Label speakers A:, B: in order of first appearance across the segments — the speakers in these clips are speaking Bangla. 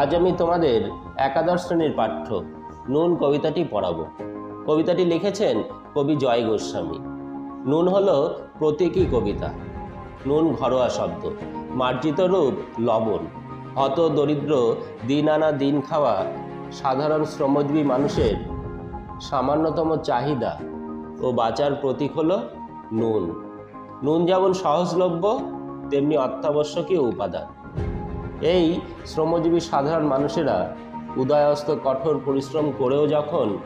A: আজ আমি তোমাদের একাদশ শ্রেণির পাঠ্য নুন কবিতাটি পড়াবো। কবিতাটি লিখেছেন কবি জয় গোস্বামী। নুন হল প্রতীকী কবিতা। নুন ঘরোয়া শব্দ। মার্জিত রূপ লবণ। হত দরিদ্র দিন আনা দিন খাওয়া সাধারণ শ্রমজীবী মানুষের সামান্যতম চাহিদা ও বাঁচার প্রতীক হল নুন। নুন যেমন সহজলভ্য, তেমনি অত্যাবশ্যকীয় উপাদান। এই শ্রমজীবী সাধারণ মানুষেরা উদয়স্ত কঠোর পরিশ্রম করেও যখন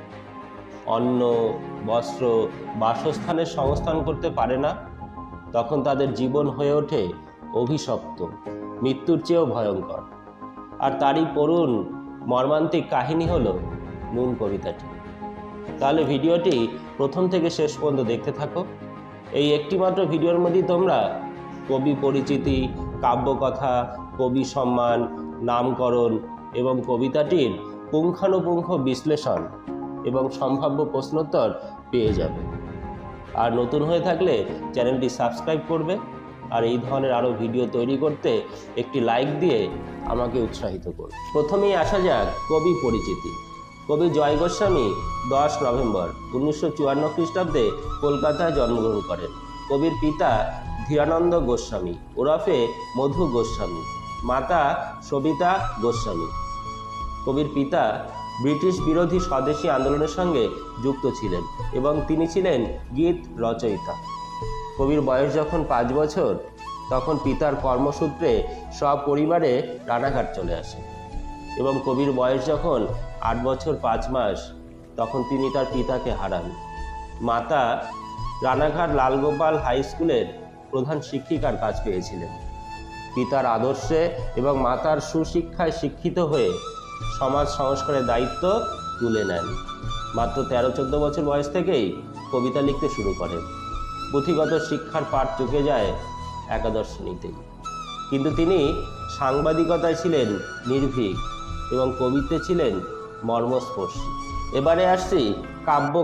A: অন্ন, বস্ত্র, বাসস্থানের সংস্থান করতে পারে না, তখন তাদের জীবন হয়ে ওঠে অভিশপ্ত, মৃত্যুর চেয়েও ভয়ঙ্কর। আর তারই করুণ মর্মান্তিক কাহিনী হলো নুন কবিতাটি। তাহলে ভিডিওটি প্রথম থেকে শেষ পর্যন্ত দেখতে থাকো। এই একটিমাত্র ভিডিওর মধ্যেই তোমরা কবি পরিচিতি, কাব্যকথা কবি সম্মান, নামকরণ এবং কবিতাটির পুঙ্খানুপুঙ্খ বিশ্লেষণ এবং সম্ভাব্য প্রশ্নোত্তর পেয়ে যাবে। আর নতুন হয়ে থাকলে চ্যানেলটি সাবস্ক্রাইব করবে আর এই ধরনের আরও ভিডিও তৈরি করতে একটি লাইক দিয়ে আমাকে উৎসাহিত করবে। প্রথমেই আসা যাক কবি পরিচিতি। কবি জয় গোস্বামী দশ নভেম্বর উনিশশো চুয়ান্ন খ্রিস্টাব্দে কলকাতায় জন্মগ্রহণ করেন। কবির পিতা ধীরানন্দ গোস্বামী ওরফে মধু গোস্বামী। মাতা সবিতা গোস্বামী। কবির পিতা ব্রিটিশ বিরোধী স্বদেশী আন্দোলনের সঙ্গে যুক্ত ছিলেন এবং তিনি ছিলেন গীত রচয়িতা। কবির বয়স যখন পাঁচ বছর, তখন পিতার কর্মসূত্রে সপরিবারে রানাঘাট চলে আসে এবং কবির বয়স যখন আট বছর পাঁচ মাস, তখন তিনি তার পিতাকে হারান। মাতা রানাঘাট লালগোপাল হাই স্কুলের প্রধান শিক্ষিকার কাজ পেয়েছিলেন। পিতার আদর্শে এবং মাতার সুশিক্ষায় শিক্ষিত হয়ে সমাজ সংস্কারের দায়িত্ব তুলে নেন। মাত্র তেরো, চোদ্দ বছর বয়স থেকেই কবিতা লিখতে শুরু করেন। পুঁথিগত শিক্ষার পাঠ চুকে যায় একাদশ শ্রেণীতেই কিন্তু তিনি সাংবাদিকতায় ছিলেন নির্ভীক এবং কবিতে ছিলেন মর্মস্পর্শী। এবারে আসছি কাব্য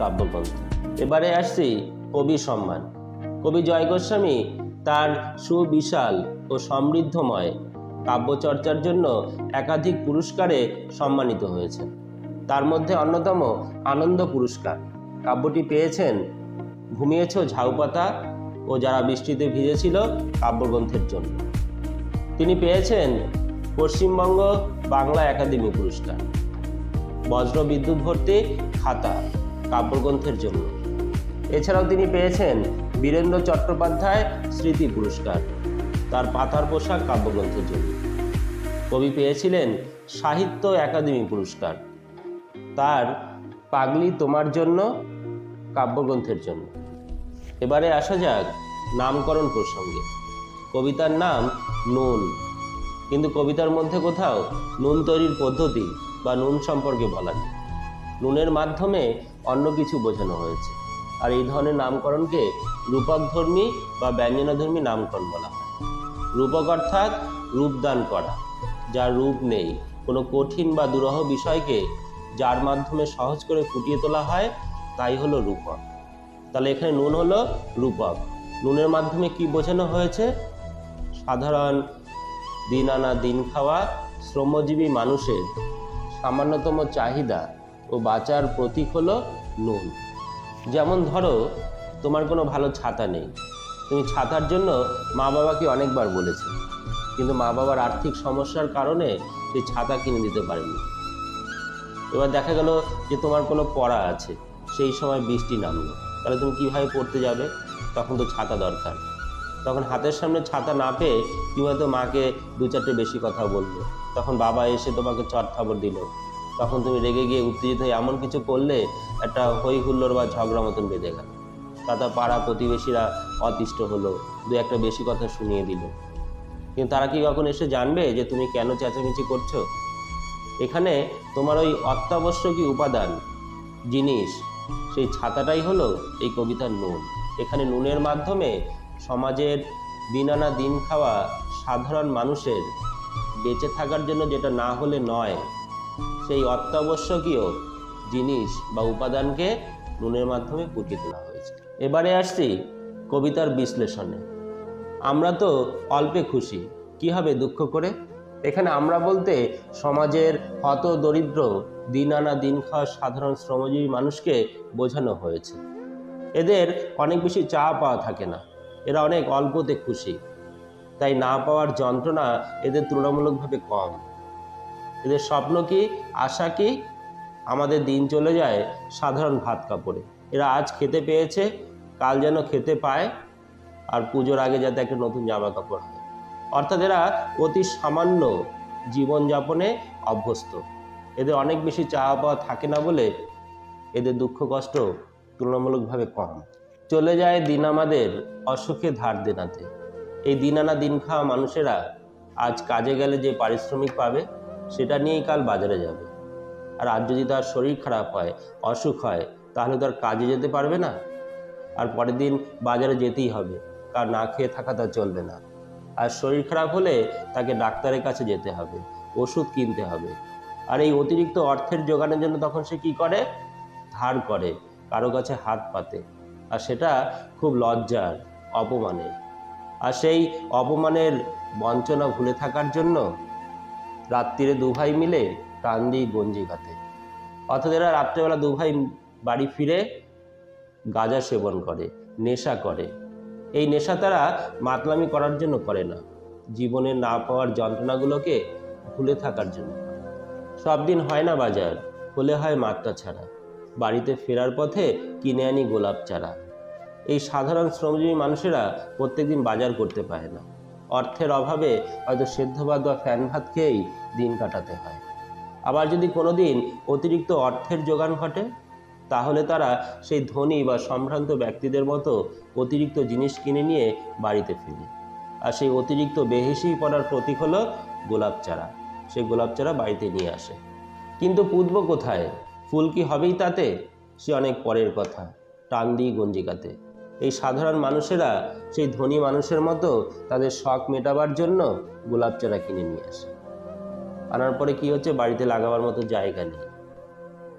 A: কাব্যগ্রন্থ এবারে আসছি কবি সম্মান। কবি জয় গোস্বামী তার সুবিশাল ও সমৃদ্ধময় কাব্যচর্চার জন্য একাধিক পুরস্কারে সম্মানিত হয়েছেন। তার মধ্যে অন্যতম আনন্দ পুরস্কার। কাব্যটি পেয়েছেন ঘুমিয়েছ ঝাউপাতা ও যারা বৃষ্টিতে ভিজেছিল কাব্যগ্রন্থের জন্য। তিনি পেয়েছেন পশ্চিমবঙ্গ বাংলা একাডেমি পুরস্কার। বজ্র বিদ্যুৎ ভর্তি খাতা। কাব্যগ্রন্থের জন্য। এছাড়াও তিনি পেয়েছেন বীরেন্দ্র চট্টোপাধ্যায় স্মৃতি পুরস্কার, তার পাতার পোশাক কাব্যগ্রন্থের জন্য। কবি পেয়েছিলেন সাহিত্য একাডেমি পুরস্কার, তার পাগলি তোমার জন্য কাব্যগ্রন্থের জন্য। এবারে আসা যাক নামকরণ প্রসঙ্গে। কবিতার নাম নুন, কিন্তু কবিতার মধ্যে কোথাও নুন তৈরির পদ্ধতি বা নুন সম্পর্কে বলা নেই। নুনের মাধ্যমে অন্য কিছু বোঝানো হয়েছে। আর এই ধরনের নামকরণকে রূপকধর্মী বা ব্যঞ্জনাধর্মী নামকরণ বলা হয়। রূপক অর্থাৎ রূপদান করা, যার রূপ নেই। কোনো কঠিন বা দুরহ বিষয়কে যার মাধ্যমে সহজ করে ফুটিয়ে তোলা হয়, তাই হলো রূপক। তাহলে এখানে নুন হলো রূপক। নুনের মাধ্যমে কি বোঝানো হয়েছে? সাধারণ দিন আনা দিন খাওয়া শ্রমজীবী মানুষের সামান্যতম চাহিদা ও বাঁচার প্রতীক হলো নুন। যেমন ধরো, তোমার কোনো ভালো ছাতা নেই। তুমি ছাতার জন্য মা বাবাকে অনেকবার বলেছ। কিন্তু মা বাবার আর্থিক সমস্যার কারণে সেই ছাতা কিনে দিতে পারেনি। এবার দেখা গেল যে তোমার কোনো পড়া আছে, সেই সময় বৃষ্টি নামলো। তাহলে তুমি কীভাবে পড়তে যাবে? তখন তো ছাতা দরকার। তখন হাতের সামনে ছাতা না পেয়ে তুমি হয়তো মাকে দু চারটে বেশি কথা বলল। তখন বাবা এসে তোমাকে চট খবর দিল। তখন তুমি রেগে গিয়ে উত্তেজিত হয়ে এমন কিছু করলে একটা হই হুল্লোড় বা ঝগড়া মতন বেঁধে গেল। তাতে পাড়া প্রতিবেশীরা অতিষ্ঠ হলো, দু একটা বেশি কথা শুনিয়ে দিল। কিন্তু তারা কি কখন এসে জানবে যে তুমি কেন চেঁচামেচি করছ? এখানে তোমার ওই অত্যাবশ্যকীয় উপাদান, জিনিস, সেই ছাতাটাই হলো এই কবিতার নুন। এখানে নুনের মাধ্যমে সমাজের দিন আনা দিন খাওয়া সাধারণ মানুষের বেঁচে থাকার জন্য যেটা না হলে নয় সেই অত্যাবশ্যকীয় জিনিস বা উপাদানকে নুনের মাধ্যমে ফুটিয়ে তোলা হয়েছে। এবারে আসছি কবিতার বিশ্লেষণে। আমরা তো অল্পে খুশি, কি হবে দুঃখ করে? এখানে আমরা বলতে সমাজের হত দরিদ্র, দিন আনা দিন খাওয়া সাধারণ শ্রমজীবী মানুষকে বোঝানো হয়েছে। এদের অনেক বেশি চা পাওয়া থাকে না, এরা অনেক অল্পতে খুশি। তাই না পাওয়ার যন্ত্রণা এদের তুলনামূলকভাবে কম। এদের স্বপ্ন কি, আশা কি? আমাদের দিন চলে যায় সাধারণ ভাত কাপড়ে। এরা আজ খেতে পেয়েছে, কাল যেন খেতে পায়, আর পুজোর আগে যাতে একটা নতুন জামা কাপড় হয়। অর্থাৎ এরা অতি সামান্য জীবনযাপনে অভ্যস্ত। এদের অনেক বেশি চাওয়া পাওয়া থাকে না বলে এদের দুঃখ কষ্ট তুলনামূলকভাবে কম। চলে যায় দিন আমাদের অসুখে ধার দেনাতে। এই দিন আনা দিন খাওয়া মানুষেরা আজ কাজে গেলে যে পারিশ্রমিক পাবে সেটা নিয়েই কাল বাজারে যাবে। আর আজ যদি তার শরীর খারাপ হয়, অসুখ হয়, তাহলে তো আর কাজে যেতে পারবে না। আর পরের দিন বাজারে যেতেই হবে কার না খেয়ে থাকা তার চলবে না। আর শরীর খারাপ হলে তাকে ডাক্তারের কাছে যেতে হবে, ওষুধ কিনতে হবে। আর এই অতিরিক্ত অর্থের যোগানের জন্য তখন সে কি করে? ধার করে, কারও কাছে হাত পাতে। আর সেটা খুব লজ্জার, অপমানের। আর সেই অপমানের বঞ্চনা ভুলে থাকার জন্য রাত্রিরে দু ভাই মিলে টান দিই গঞ্জি খাতে অর্থাৎ এরা রাত্রেবেলা দু ভাই বাড়ি ফিরে গাঁজা সেবন করে, নেশা করে। এই নেশা তারা মাতলামি করার জন্য করে না। জীবনে না পাওয়ার যন্ত্রণাগুলোকে ভুলে থাকার জন্য। সব দিন হয় না বাজার, হলে হয় মাত্রা ছাড়া। বাড়িতে ফেরার পথে কিনে আনি গোলাপ চারা। এই সাধারণ শ্রমজীবী মানুষেরা প্রত্যেকদিন বাজার করতে পারে না। অর্থের অভাবে হয়তো সেদ্ধ ভাত বা ফ্যান ভাত খেয়েই দিন কাটাতে হয়। আবার যদি কোনো দিন অতিরিক্ত অর্থের যোগান ঘটে, তাহলে তারা সেই ধনী বা সম্ভ্রান্ত ব্যক্তিদের মতো অতিরিক্ত জিনিস কিনে নিয়ে বাড়িতে ফিরে। আর সেই অতিরিক্ত বেহেসি পড়ার প্রতীক হলো গোলাপ চারা। সেই গোলাপ চারা বাড়িতে নিয়ে আসে। কিন্তু পুতব কোথায়? ফুল কি হবেই তাতে? সে অনেক পরের কথা। টান দিই গঞ্জিকাতে। এই সাধারণ মানুষেরা সেই ধনী মানুষের মতো তাদের শখ মেটাবার জন্য গোলাপ চারা কিনে নিয়ে আসে। আনার পরে কি হচ্ছে? বাড়িতে লাগাবার মতো জায়গা নেই।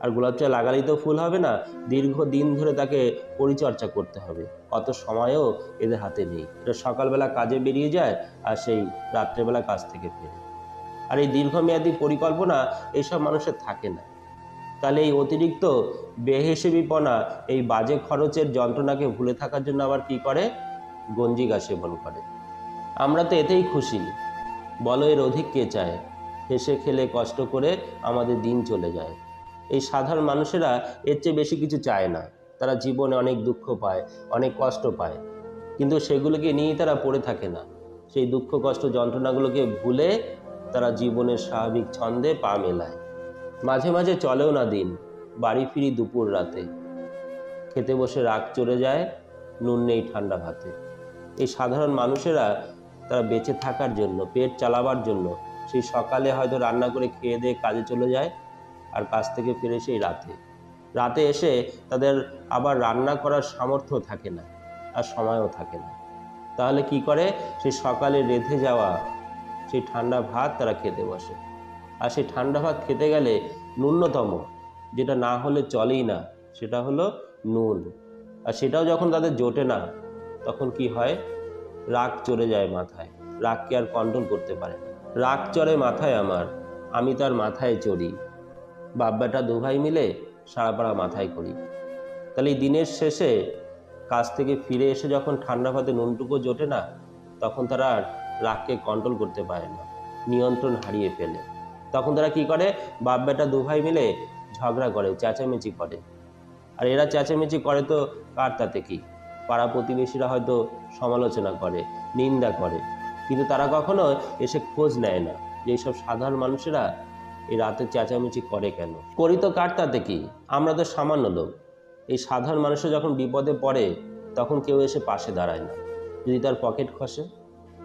A: আর গোলাপ চারা লাগালেই তো ফুল হবে না। দীর্ঘ দিন ধরে তাকে পরিচর্যা করতে হবে। অত সময়ও এদের হাতে নেই। এটা সকালবেলা কাজে বেরিয়ে যায় আর সেই রাত্রেবেলা কাজ থেকে ফেরে। আর এই দীর্ঘমেয়াদী পরিকল্পনা এইসব মানুষের থাকে না। তাহলে এই অতিরিক্ত বেহেসেবিপনা এই বাজে খরচের যন্ত্রণাকে ভুলে থাকার জন্য আবার কি করে? গঞ্জিকা সেবন করে। আমরা তো এতেই খুশি। বলো এর অধিক কে চায়? হেসে খেলে কষ্ট করে আমাদের দিন চলে যায়। এই সাধারণ মানুষেরা এর চেয়ে বেশি কিছু চায় না। তারা জীবনে অনেক দুঃখ পায়, অনেক কষ্ট পায়। কিন্তু সেগুলোকে নিয়েই তারা পড়ে থাকে না। সেই দুঃখ কষ্ট যন্ত্রণাগুলোকে ভুলে তারা জীবনের স্বাভাবিক ছন্দে পা মেলায়। মাঝে মাঝে চলেও না দিন, বাড়ি ফিরি দুপুর রাতে। খেতে বসে রাগ চড়ে যায়, নুন নেই ঠান্ডা ভাতে। এই সাধারণ মানুষেরা তারা বেঁচে থাকার জন্য, পেট চালাবার জন্য, সেই সকালে হয়তো রান্না করে খেয়ে দিয়ে কাজে চলে যায়, আর কাজ থেকে ফিরে সেই রাতে। রাতে এসে তাদের আবার রান্না করার সামর্থ্য থাকে না, আর সময়ও থাকে না। তাহলে কি করে? সেই সকালে রেধে যাওয়া, সেই ঠান্ডা ভাত তারা খেতে বসে। আর সেই ঠান্ডা ভাত খেতে গেলে ন্যূনতম, যেটা না হলে চলেই না, সেটা হলো নুন। আর সেটাও যখন তাদের জোটে না, তখন কি হয়? রাগ চড়ে যায় মাথায়। রাগকে আর কন্ট্রোল করতে পারে রাগ চড়ে মাথায় আমার, আমি তার মাথায় চড়ি। বাব্বাটা দু ভাই মিলে সারাপাড়া মাথায় করি। তাহলে এই দিনের শেষে কাজ থেকে ফিরে এসে যখন ঠান্ডা ভাতে নুনটুকু জোটে না, তখন তারা আর রাগকে কন্ট্রোল করতে পারে না। নিয়ন্ত্রণ হারিয়ে ফেলে। তখন তারা কি করে? বাপ বেটা দু ভাই মিলে ঝগড়া করে, চেঁচামেচি করে। আর এরা চেঁচামেচি করে তো কার তাতে কি? পাড়া প্রতিবেশীরা হয়তো সমালোচনা করে, নিন্দা করে। কিন্তু তারা কখনো এসে খোঁজ নেয় না যে এইসব সাধারণ মানুষেরা এই রাতে চেঁচামেচি করে কেন? করি তো কার তাতে কি? আমরা তো সামান্য লোক। এই সাধারণ মানুষের যখন বিপদে পড়ে, তখন কেউ এসে পাশে দাঁড়ায় না। যদি তার পকেট খসে।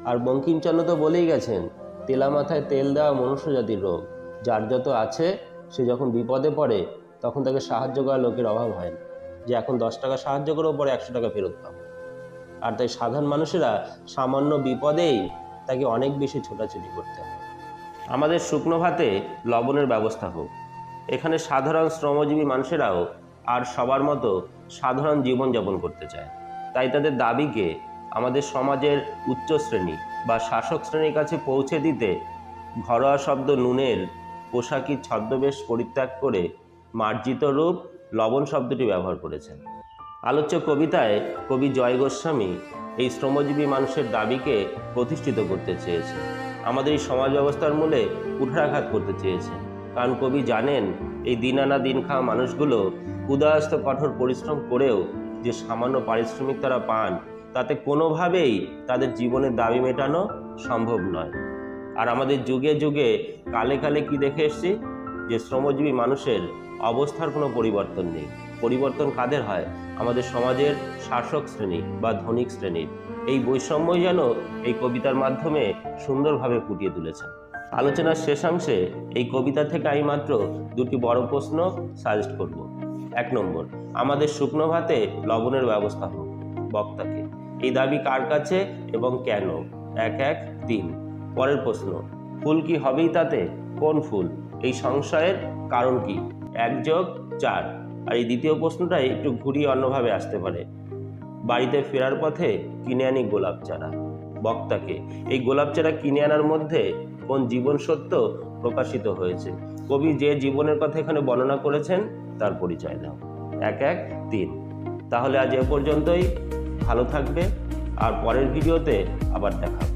A: আর বঙ্কিমচন্দ্র তো বলেই গেছেন তেলা মাথায় তেল দেওয়া মনুষ্য জাতির রোগ। যার যত আছে, সে যখন বিপদে পড়ে, তখন তাকে সাহায্য করা লোকের অভাব হয় না। যে এখন দশ টাকা সাহায্য করেও পরে একশো টাকা ফেরত পাবো। আর তাই সাধারণ মানুষেরা সামান্য বিপদেই তাকে অনেক বেশি ছোটাছুটি করতে হয়। আমাদের শুকনো ভাতে লবণের ব্যবস্থা হোক। এখানে সাধারণ শ্রমজীবী মানুষেরাও আর সবার মতো সাধারণ জীবনযাপন করতে চায়। তাই তাদের দাবিকে আমাদের সমাজের উচ্চ শ্রেণি বা শাসক শ্রেণির কাছে পৌঁছে দিতে ঘরোয়া শব্দ নুনের পোশাকি ছদ্মবেশ পরিত্যাগ করে মার্জিত রূপ লবণ শব্দটি ব্যবহার করেছেন। আলোচ্য কবিতায় কবি জয় গোস্বামী এই শ্রমজীবী মানুষের দাবিকে প্রতিষ্ঠিত করতে চেয়েছে আমাদের এই সমাজ ব্যবস্থার মূলে কুঠারাঘাত করতে চেয়েছে কারণ কবি জানেন, এই দিন আনা দিন খাওয়া মানুষগুলো উদয়স্ত কঠোর পরিশ্রম করেও যে সামান্য পারিশ্রমিক তারা পান তাতে কোনোভাবেই তাদের জীবনের দাবি মেটানো সম্ভব নয়। আর আমাদের যুগে যুগে কালে কালে কি দেখে এসছি? যে শ্রমজীবী মানুষের অবস্থার কোনো পরিবর্তন নেই। পরিবর্তন কাদের হয়? আমাদের সমাজের শাসক শ্রেণি বা ধনিক শ্রেণির। এই বৈষম্যই যেন এই কবিতার মাধ্যমে সুন্দরভাবে ফুটিয়ে তুলেছেন আলোচনার শেষাংশে এই কবিতা থেকে আমি মাত্র দুটি বড় প্রশ্ন সাজেস্ট করব। এক নম্বর, আমাদের শুকনো ভাতে লবণের ব্যবস্থা হোক, বক্তাকে। এই দাবি কার কাছে এবং কেন? এক এক তিন। পরের প্রশ্ন, ফুল কি হবেই তাতে? কোন ফুল? এই সংশয়ের কারণ কি? এক যোগ চার। আর এই দ্বিতীয় প্রশ্নটাই একটু ঘুরিয়ে অন্যভাবে আসতে পারে। বাড়িতে ফেরার পথে কিনে আনি গোলাপ চারা। বক্তাকে, এই গোলাপ চারা কিনে আনার মধ্যে কোন জীবন সত্য প্রকাশিত হয়েছে? কবি যে জীবনের কথা এখানে বর্ণনা করেছেন, তার পরিচয় দাও। এক এক তিন। তাহলে আজ এ পর্যন্তই। ভালো থাকবে আর পরের ভিডিওতে আবার দেখা